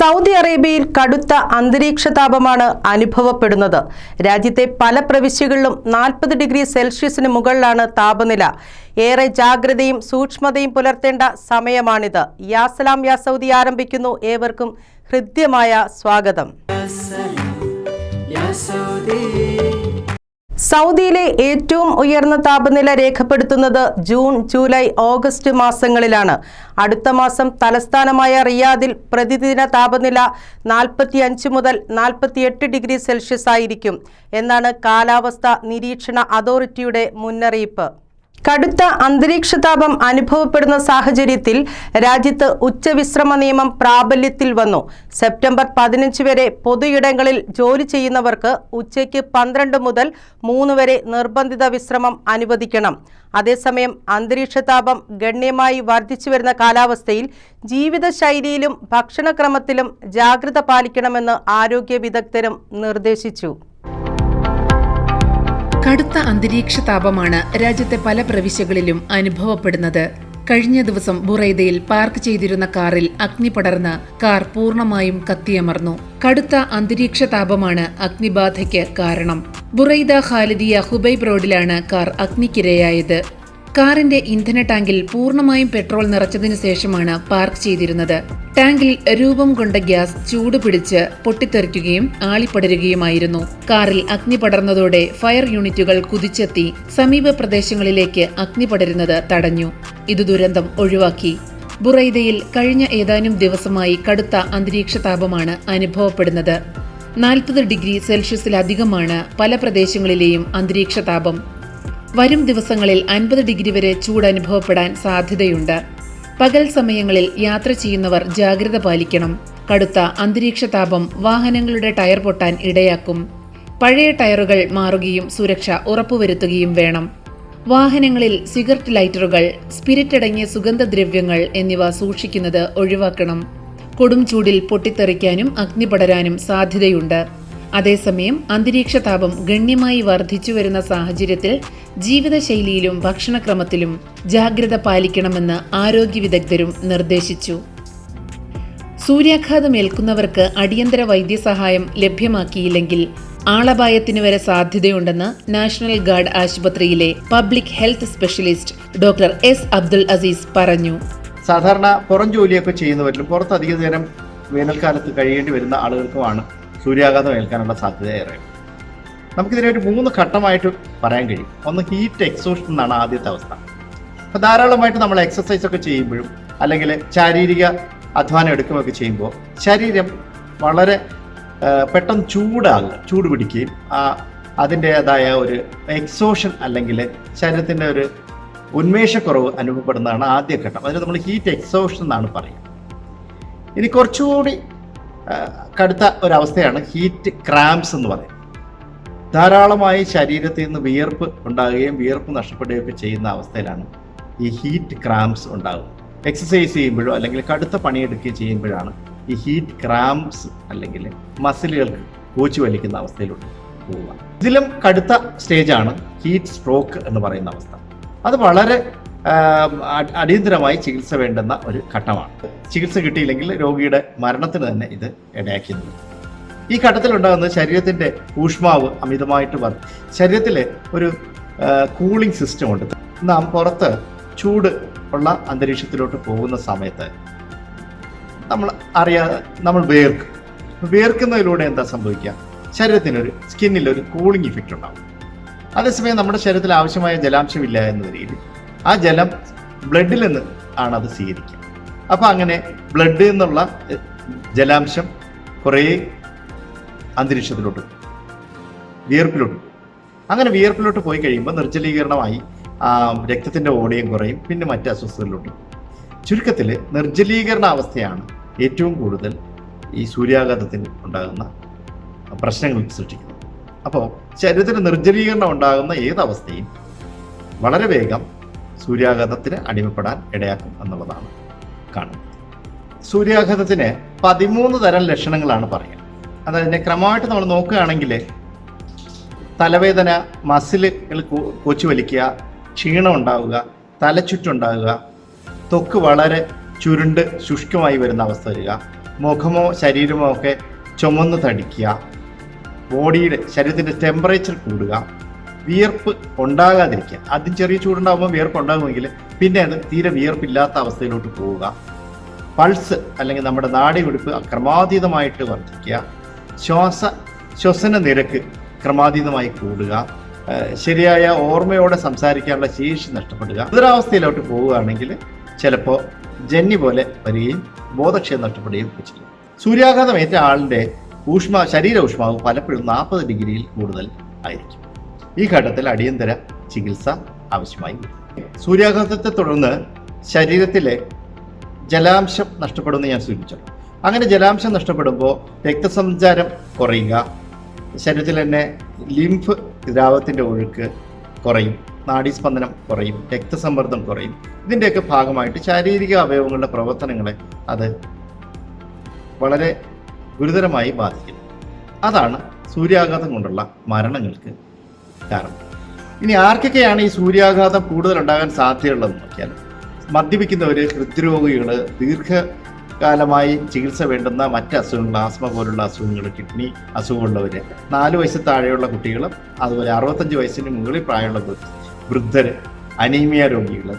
Saudi അറേബ്യയിൽ കടുത്ത അന്തരീക്ഷ താപമാണ് അനുഭവപ്പെടുന്നത്. രാജ്യത്തെ പല പ്രവിശ്യകളിലും നാൽപ്പത് ഡിഗ്രി സെൽഷ്യസിന് മുകളിലാണ് താപനില. ഏറെ ജാഗ്രതയും സൂക്ഷ്മതയും പുലർത്തേണ്ട സമയമാണിത്. യാസലാം യാ സൗദി ആരംഭിക്കുന്നു. ഏവർക്കും ഹൃദ്യമായ സ്വാഗതം. സൗദിയിലെ ഏറ്റവും ഉയർന്ന താപനില രേഖപ്പെടുത്തുന്നത് ജൂൺ ജൂലൈ ഓഗസ്റ്റ് മാസങ്ങളിലാണ്. അടുത്ത മാസം തലസ്ഥാനമായ റിയാദിൽ പ്രതിദിന താപനില നാൽപ്പത്തി അഞ്ച് മുതൽ നാൽപ്പത്തിയെട്ട് ഡിഗ്രി സെൽഷ്യസ് ആയിരിക്കും എന്നാണ് കാലാവസ്ഥ നിരീക്ഷണ അതോറിറ്റിയുടെ മുന്നറിയിപ്പ്. കടുത്ത അന്തരീക്ഷ താപം അനുഭവപ്പെടുന്ന സാഹചര്യത്തിൽ രാജ്യത്ത് ഉച്ചവിശ്രമ നിയമം പ്രാബല്യത്തിൽ വന്നു. സെപ്റ്റംബർ പതിനഞ്ച് വരെ പൊതുയിടങ്ങളിൽ ജോലി ചെയ്യുന്നവർക്ക് ഉച്ചയ്ക്ക് പന്ത്രണ്ട് മുതൽ മൂന്ന് വരെ നിർബന്ധിത വിശ്രമം അനുവദിക്കണം. അതേസമയം അന്തരീക്ഷ താപം ഗണ്യമായി വർദ്ധിച്ചു വരുന്ന കാലാവസ്ഥയിൽ ജീവിതശൈലിയിലും ഭക്ഷണക്രമത്തിലും ജാഗ്രത പാലിക്കണമെന്ന് ആരോഗ്യ വിദഗ്ധരും നിർദ്ദേശിച്ചു. കടുത്ത അന്തരീക്ഷ താപമാണ് രാജ്യത്തെ പല പ്രവിശ്യകളിലും അനുഭവപ്പെടുന്നത്. കഴിഞ്ഞ ദിവസം ബുറൈദയിൽ പാർക്ക് ചെയ്തിരുന്ന കാറിൽ അഗ്നി പടർന്ന് കാർ പൂർണമായും കത്തിയമർന്നു. കടുത്ത അന്തരീക്ഷ താപമാണ് അഗ്നിബാധയ്ക്ക് കാരണം. ബുറൈദ ഖാലിദിയ ഹുബൈബ് റോഡിലാണ് കാർ അഗ്നിക്കിരയായത്. കാറിന്റെ ഇന്ധന ടാങ്കിൽ പൂർണമായും പെട്രോൾ നിറച്ചതിനു ശേഷമാണ് പാർക്ക് ചെയ്തിരുന്നത്. ടാങ്കിൽ രൂപം കൊണ്ട ഗ്യാസ് ചൂട് പിടിച്ച് പൊട്ടിത്തെറിക്കുകയും ആളിപ്പടരുകയുമായിരുന്നു. കാറിൽ അഗ്നി പടർന്നതോടെ ഫയർ യൂണിറ്റുകൾ കുതിച്ചെത്തി സമീപ പ്രദേശങ്ങളിലേക്ക് അഗ്നി പടരുന്നത് തടഞ്ഞു. ഇത് ദുരന്തം ഒഴിവാക്കി. ബുറൈദയിൽ കഴിഞ്ഞ ഏതാനും ദിവസമായി കടുത്ത അന്തരീക്ഷ താപമാണ് അനുഭവപ്പെടുന്നത്. നാൽപ്പത് ഡിഗ്രി സെൽഷ്യസിലധികമാണ് പല പ്രദേശങ്ങളിലെയും അന്തരീക്ഷ താപം. വരും ദിവസങ്ങളിൽ അൻപത് ഡിഗ്രി വരെ ചൂട് അനുഭവപ്പെടാൻ സാധ്യതയുണ്ട്. പകൽ സമയങ്ങളിൽ യാത്ര ചെയ്യുന്നവർ ജാഗ്രത പാലിക്കണം. കടുത്ത അന്തരീക്ഷ താപം വാഹനങ്ങളുടെ ടയർ പൊട്ടാൻ ഇടയാക്കും. പഴയ ടയറുകൾ മാറുകയും സുരക്ഷ ഉറപ്പുവരുത്തുകയും വേണം. വാഹനങ്ങളിൽ സിഗരറ്റ് ലൈറ്ററുകൾ സ്പിരിറ്റ് അടങ്ങിയ സുഗന്ധദ്രവ്യങ്ങൾ എന്നിവ സൂക്ഷിക്കുന്നത് ഒഴിവാക്കണം. കൊടും ചൂടിൽ പൊട്ടിത്തെറിക്കാനും അഗ്നി പടരാനും സാധ്യതയുണ്ട്. അതേസമയം അന്തരീക്ഷ താപം ഗണ്യമായി വർദ്ധിച്ചു വരുന്ന സാഹചര്യത്തിൽ ജീവിതശൈലിയിലും ഭക്ഷണക്രമത്തിലും ജാഗ്രത പാലിക്കണമെന്ന് ആരോഗ്യ വിദഗ്ധരും നിർദ്ദേശിച്ചു സൂര്യാഘാതമേൽക്കുന്നവർക്ക് അടിയന്തര വൈദ്യസഹായം ലഭ്യമാക്കിയില്ലെങ്കിൽ ആളപായത്തിന് വരെ സാധ്യതയുണ്ടെന്ന് നാഷണൽ ഗാർഡ് ആശുപത്രിയിലെ public health specialist doctor S Abdul Aziz പറഞ്ഞു. സാധാരണ പുറം ജോലിയൊക്കെ ചെയ്യുന്നവരിലും പുറത്ത് അധിക നേരം വേനൽക്കാലത്ത് കഴിയേണ്ടി വരുന്ന ആളുകൾക്കുമാണ് സൂര്യാഘാതം ഏൽക്കാനുള്ള സാധ്യത ഏറെ നമുക്കിതിനെ ഒരു മൂന്ന് ഘട്ടമായിട്ട് പറയാൻ കഴിയും. ഒന്ന് ഹീറ്റ് എക്സോഷൻ എന്നാണ് ആദ്യത്തെ അവസ്ഥ. അപ്പോൾ ധാരാളമായിട്ട് നമ്മൾ എക്സസൈസ് ഒക്കെ ചെയ്യുമ്പോഴും അല്ലെങ്കിൽ ശാരീരിക അധ്വാനം എടുക്കുകയൊക്കെ ചെയ്യുമ്പോൾ ശരീരം വളരെ പെട്ടെന്ന് ചൂടാകുക ചൂട് പിടിക്കുകയും ആ അതിന്റേതായ ഒരു എക്സോഷൻ അല്ലെങ്കിൽ ശരീരത്തിന്റെ ഒരു ഉന്മേഷക്കുറവ് അനുഭവപ്പെടുന്നതാണ് ആദ്യ ഘട്ടം. അതിന് നമ്മൾ ഹീറ്റ് എക്സോഷൻ എന്നാണ് പറയുക. ഇനി കുറച്ചുകൂടി കടുത്ത ഒരവസ്ഥയാണ് ഹീറ്റ് ക്രാംസ് എന്ന് പറയും ധാരാളമായി ശരീരത്തിൽ നിന്ന് വിയർപ്പ് ഉണ്ടാകുകയും വിയർപ്പ് നഷ്ടപ്പെടുകയും ഒക്കെ ചെയ്യുന്ന അവസ്ഥയിലാണ് ഈ ഹീറ്റ് ക്രാംസ് ഉണ്ടാകുന്നത്. എക്സസൈസ് ചെയ്യുമ്പോഴോ അല്ലെങ്കിൽ കടുത്ത പണിയെടുക്കുകയും ചെയ്യുമ്പോഴാണ് ഈ ഹീറ്റ് ക്രാംസ് അല്ലെങ്കിൽ മസിലുകൾക്ക് കോച്ചു വലിക്കുന്ന അവസ്ഥയിലോട്ട് പോവുക. ഇതിലും കടുത്ത സ്റ്റേജാണ് ഹീറ്റ് സ്ട്രോക്ക് എന്ന് പറയുന്ന അവസ്ഥ. അത് വളരെ അടിയന്തരമായി ചികിത്സ വേണ്ടുന്ന ഒരു ഘട്ടമാണ്. ചികിത്സ കിട്ടിയില്ലെങ്കിൽ രോഗിയുടെ മരണത്തിന് തന്നെ ഇത് ഇടയാക്കുന്നത് ഈ ഘട്ടത്തിലുണ്ടാകുന്ന ശരീരത്തിന്റെ ഊഷ്മാവ് അമിതമായിട്ട് വർദ്ധ ശരീരത്തിൽ ഒരു കൂളിംഗ് സിസ്റ്റം ഉണ്ട്. നാം പുറത്ത് ചൂട് ഉള്ള അന്തരീക്ഷത്തിലോട്ട് പോകുന്ന സമയത്ത് നമ്മൾ അറിയാ നമ്മൾ വേർക്കും. വേർക്കുന്നതിലൂടെ എന്താ സംഭവിക്കുക? ശരീരത്തിനൊരു സ്കിന്നിൽ ഒരു കൂളിംഗ് ഇഫക്റ്റ് ഉണ്ടാവും. അതേസമയം നമ്മുടെ ശരീരത്തിൽ ആവശ്യമായ ജലാംശമില്ല എന്ന നിലയിൽ ആ ജലം ബ്ലഡിൽ നിന്ന് ആണ് അത് സ്വീകരിക്കുക അപ്പം അങ്ങനെ ബ്ലഡിൽ നിന്നുള്ള ജലാംശം കുറേ അന്തരീക്ഷത്തിലോട്ട്. വിയർപ്പിലോട്ട്. അങ്ങനെ വിയർപ്പിലോട്ട് പോയി കഴിയുമ്പോൾ നിർജലീകരണമായി രക്തത്തിന്റെ ഓടിയം കുറയും പിന്നെ മറ്റ് അസ്വസ്ഥതകളിലോട്ട്. ചുരുക്കത്തിൽ നിർജലീകരണ അവസ്ഥയാണ് ഏറ്റവും കൂടുതൽ ഈ സൂര്യാഘാതത്തിന് ഉണ്ടാകുന്ന പ്രശ്നങ്ങൾ സൃഷ്ടിക്കുന്നത്. അപ്പോൾ ശരീരത്തിന് നിർജലീകരണം ഉണ്ടാകുന്ന ഏതവസ്ഥയും വളരെ വേഗം സൂര്യാഘാതത്തിന് അടിമപ്പെടാൻ ഇടയാക്കും എന്നുള്ളതാണ് കാണുന്നത്. സൂര്യാഘാതത്തിന് പതിമൂന്ന് തരം ലക്ഷണങ്ങളാണ് പറയുക. അതായത് ക്രമമായിട്ട് നമ്മൾ നോക്കുകയാണെങ്കിൽ തലവേദന മസിലുകൾ കൊച്ചു വലിക്കുക ക്ഷീണം ഉണ്ടാവുക തലച്ചുറ്റുണ്ടാവുക ത്വക്ക് വളരെ ചുരുണ്ട് ശുഷ്കമായി വരുന്ന അവസ്ഥ വരിക മുഖമോ ശരീരമോ ഒക്കെ ചുമന്ന് തടിക്കുക ബോഡിയുടെ ശരീരത്തിന്റെ ടെമ്പറേച്ചർ കൂടുക വിയർപ്പ് ഉണ്ടാകാതിരിക്കുക ആദ്യം ചെറിയ ചൂടുണ്ടാകുമ്പോൾ വിയർപ്പ് ഉണ്ടാകുമെങ്കിൽ പിന്നെ അത് തീരെ വിയർപ്പില്ലാത്ത അവസ്ഥയിലോട്ട് പോവുക. പൾസ് അല്ലെങ്കിൽ നമ്മുടെ നാടിവെടുപ്പ് അക്രമാതീതമായിട്ട് വർദ്ധിക്കുക. ശ്വാസ ശ്വസന നിരക്ക് ക്രമാതീതമായി കൂടുക. ശരിയായ ഓർമ്മയോടെ സംസാരിക്കാനുള്ള ശേഷി നഷ്ടപ്പെടുക. ഗുരുതരാവസ്ഥയിലോട്ട് പോവുകയാണെങ്കിൽ ചിലപ്പോൾ ജന്നി പോലെ വരികയും ബോധക്ഷയം നഷ്ടപ്പെടുകയും ചെയ്യും. സൂര്യാഘാതം ഏറ്റ ആളിന്റെ ഊഷ്മ ശരീര ഊഷ്മാവ് പലപ്പോഴും നാൽപ്പത് ഡിഗ്രിയിൽ കൂടുതൽ ആയിരിക്കും. ഈ ഘട്ടത്തിൽ അടിയന്തര ചികിത്സ ആവശ്യമായി. സൂര്യാഘാതത്തെ തുടർന്ന് ശരീരത്തിലെ ജലാംശം നഷ്ടപ്പെടുമെന്ന് ഞാൻ സൂചിപ്പിച്ചു. അങ്ങനെ ജലാംശം നഷ്ടപ്പെടുമ്പോൾ രക്തസഞ്ചാരം കുറയുക ശരീരത്തിൽ തന്നെ ലിംഫ് ദ്രാവത്തിന്റെ ഒഴുക്ക് കുറയും നാഡീസ്പന്ദനം കുറയും രക്തസമ്മർദ്ദം കുറയും. ഇതിന്റെയൊക്കെ ഭാഗമായിട്ട് ശാരീരിക അവയവങ്ങളുടെ പ്രവർത്തനങ്ങളെ അത് വളരെ ഗുരുതരമായി ബാധിക്കുന്നു. അതാണ് സൂര്യാഘാതം കൊണ്ടുള്ള മരണങ്ങൾക്ക് കാരണം. ഇനി ആർക്കൊക്കെയാണ് ഈ സൂര്യാഘാതം കൂടുതൽ ഉണ്ടാകാൻ സാധ്യതയുള്ളത്? നോക്കിയാൽ മദ്യപിക്കുന്നവർ ഹൃദ്രോഗികൾ ദീർഘകാലമായി ചികിത്സ വേണ്ടുന്ന മറ്റ് അസുഖങ്ങൾ ആസ്മ പോലുള്ള അസുഖങ്ങൾ കിഡ്നി അസുഖമുള്ളവർ നാല് വയസ്സ് താഴെയുള്ള കുട്ടികളും അതുപോലെ അറുപത്തഞ്ച് വയസ്സിന് മുകളിൽ പ്രായമുള്ള വൃദ്ധർ അനീമിയ രോഗികൾ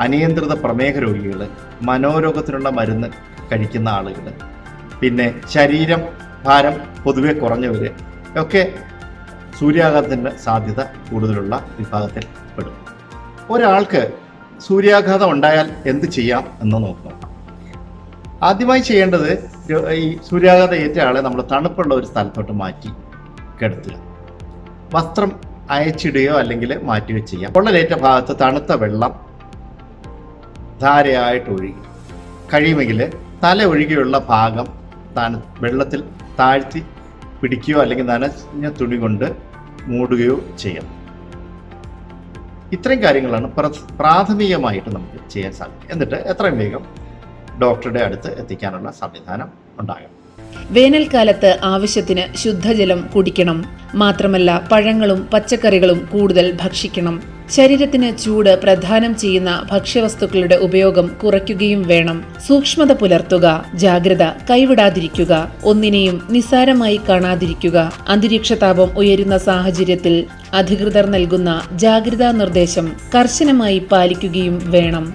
അനിയന്ത്രിത പ്രമേഹ രോഗികൾ മനോരോഗത്തിനുള്ള മരുന്ന് കഴിക്കുന്ന ആളുകൾ പിന്നെ ശരീരം ഭാരം പൊതുവെ കുറഞ്ഞവർ ഒക്കെ സൂര്യാഘാതത്തിന്റെ സാധ്യത കൂടുതലുള്ള വിഭാഗത്തിൽ പെടും. ഒരാൾക്ക് സൂര്യാഘാതം ഉണ്ടായാൽ എന്ത് ചെയ്യാം എന്ന് നോക്കണം. ആദ്യമായി ചെയ്യേണ്ടത് ഈ സൂര്യാഘാതം ഏറ്റ ആളെ നമ്മൾ തണുപ്പുള്ള ഒരു സ്ഥലത്തോട്ട് മാറ്റി കിടത്തുക. വസ്ത്രം അയച്ചിടുകയോ അല്ലെങ്കിൽ മാറ്റുകയോ ചെയ്യാം. പൊള്ളലേറ്റ ഭാഗത്ത് തണുത്ത വെള്ളം ധാരയായിട്ട് ഒഴുകി. കഴിയുമെങ്കിൽ തല ഒഴുകിയുള്ള ഭാഗം തണു വെള്ളത്തിൽ താഴ്ത്തി പിടിക്കുകയോ അല്ലെങ്കിൽ നനഞ്ഞ തുണി കൊണ്ട് മൂടുകയോ ചെയ്യണം ഇത്രയും കാര്യങ്ങളാണ് പ്രാഥമികമായിട്ട് നമുക്ക് ചെയ്യാൻ സാധിക്കും എന്നിട്ട് എത്രയും വേഗം ഡോക്ടറുടെ അടുത്ത് എത്തിക്കാനുള്ള സംവിധാനം ഉണ്ടാകണം. വേനൽക്കാലത്ത് ആവശ്യത്തിന് ശുദ്ധജലം കുടിക്കണം. മാത്രമല്ല പഴങ്ങളും പച്ചക്കറികളും കൂടുതൽ ഭക്ഷിക്കണം. ശരീരത്തിന് ചൂട് പ്രധാനം ചെയ്യുന്ന ഭക്ഷ്യവസ്തുക്കളുടെ ഉപയോഗം കുറയ്ക്കുകയും വേണം. സൂക്ഷ്മത പുലർത്തുക ജാഗ്രത കൈവിടാതിരിക്കുക ഒന്നിനെയും നിസ്സാരമായി കാണാതിരിക്കുക. അന്തരീക്ഷ താപം ഉയരുന്ന സാഹചര്യത്തിൽ അധികൃതർ നൽകുന്ന ജാഗ്രതാ നിർദ്ദേശം കർശനമായി പാലിക്കുകയും വേണം.